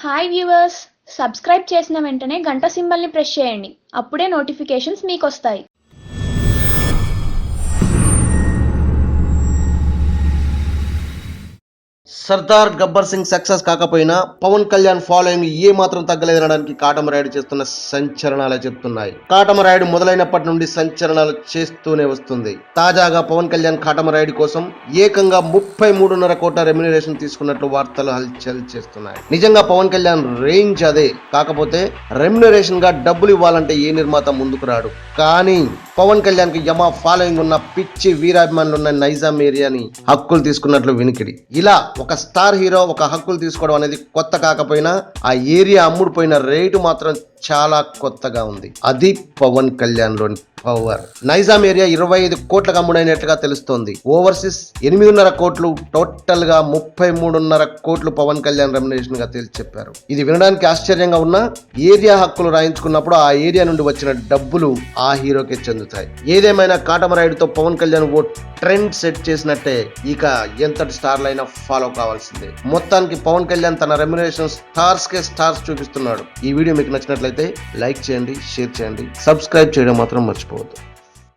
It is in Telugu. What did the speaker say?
హాయ్ వ్యూవర్స్ సబ్స్క్రైబ్ చేసిన వెంటనే గంట సింబల్ని ప్రెస్ చేయండి. అప్పుడే నోటిఫికేషన్స్ మీకు సర్దార్ గబ్బర్ సింగ్ సక్సెస్ కాకపోయినా పవన్ కళ్యాణ్ ఫాలోయింగ్ ఏ మాత్రం తగ్గలేదనడానికి కాటమరాయుడు చేస్తున్న సంచలనాలే చెప్తున్నాయి. కాటమరాయుడు మొదలైనప్పటి నుండి సంచలనాలు చేస్తూనే వస్తుంది. తాజాగా పవన్ కళ్యాణ్ కాటమరాయుడు కోసం ఏకంగా ముప్పై మూడున్నర కోట్ల రెమ్యునరేషన్ తీసుకున్నట్లు వార్తలు హల్చల్ చేస్తున్నాయి. నిజంగా పవన్ కళ్యాణ్ రేంజ్ అదే. కాకపోతే రెమ్యునరేషన్గా డబ్బులు ఇవ్వాలంటే ఏ నిర్మాత ముందుకు రాడు? కానీ పవన్ కళ్యాణ్కి యమా ఫాలోయింగ్ ఉన్న పిచ్చి వీరాభిమానులు ఉన్న నైజాం ఏరియాని హక్కులు తీసుకున్నట్లు వినికిడి. ఇలా ఒక స్టార్ హీరో ఒక హక్కులు తీసుకోవడం అనేది కొత్త కాకపోయినా ఆ ఏరియా అమ్ముడుపోయిన రేటు మాత్రం చాలా కొత్తగా ఉంది. అది పవన్ కళ్యాణ్లోని పవర్. నైజాం ఏరియా ఇరవై ఐదు కోట్లకు అమ్ముడైనట్లుగా తెలుస్తోంది. ఓవర్సీస్ ఎనిమిదిన్నర కోట్లు టోటల్గా ముప్పై మూడున్నర కోట్లు పవన్ కళ్యాణ్ రెమ్యునేషన్గా తేల్చి చెప్పారు. ఇది వినడానికి ఆశ్చర్యంగా ఉన్నా ఏరియా హక్కులు రాయించుకున్నప్పుడు ఆ ఏరియా నుండి వచ్చిన డబ్బులు ఆ హీరోకే చెందుతాయి. ఏదేమైనా కాటమరాయుడుతో పవన్ కళ్యాణ్ ఓ ట్రెండ్ సెట్ చేసినట్టే ఇక ఎంతటి స్టార్లు అయినా ఫాలో కావాల్సిందే. మొత్తానికి పవన్ కళ్యాణ్ తన రెమ్యునేషన్ స్టార్స్ కే స్టార్స్ చూపిస్తున్నాడు. ఈ వీడియో మీకు నచ్చినట్లయితే లైక్ చేయండి షేర్ చేయండి. సబ్స్క్రైబ్ చేయడం మాత్రం disputa.